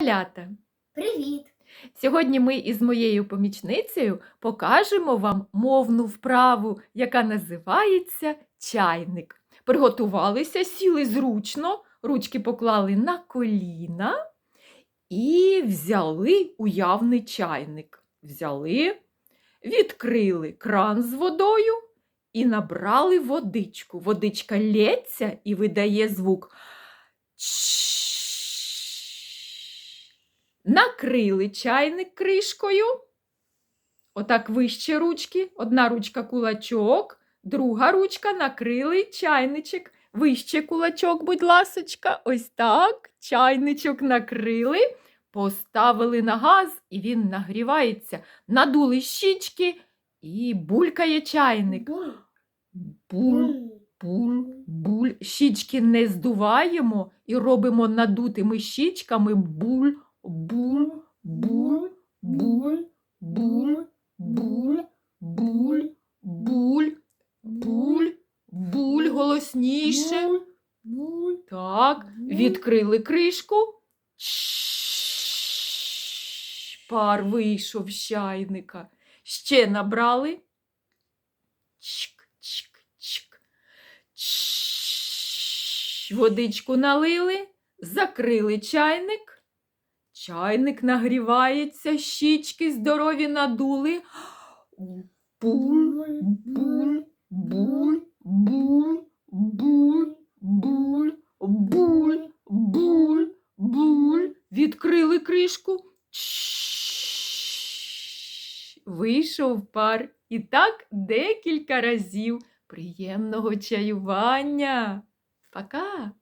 Малята! Привіт! Сьогодні ми із моєю помічницею покажемо вам мовну вправу, яка називається чайник. Приготувалися, сіли зручно, ручки поклали на коліна і взяли уявний чайник. Взяли, відкрили кран з водою і набрали водичку. Водичка лється і видає звук. «Чш». Накрили чайник кришкою. Отак вище ручки. Одна ручка кулачок, друга ручка накрили чайничок. Вище кулачок, будь ласочка. Ось так. Чайничок накрили, поставили на газ, і він нагрівається. Надули щічки і булькає чайник. Буль, Буль, буль. Щічки не здуваємо і робимо надутими щічками буль, буль, буль, буль, буль, буль, буль, буль, буль, буль, голосніше. Так, відкрили кришку. Пар вийшов з чайника. Ще набрали. Чик, чик, чик. Водичку налили, закрили чайник. Чайник нагрівається, щічки здорові надули. Буль, буль, буль, буль, буль, буль, буль, буль, буль. Відкрили кришку. Вийшов пар. І так декілька разів. Приємного чаювання. Пока.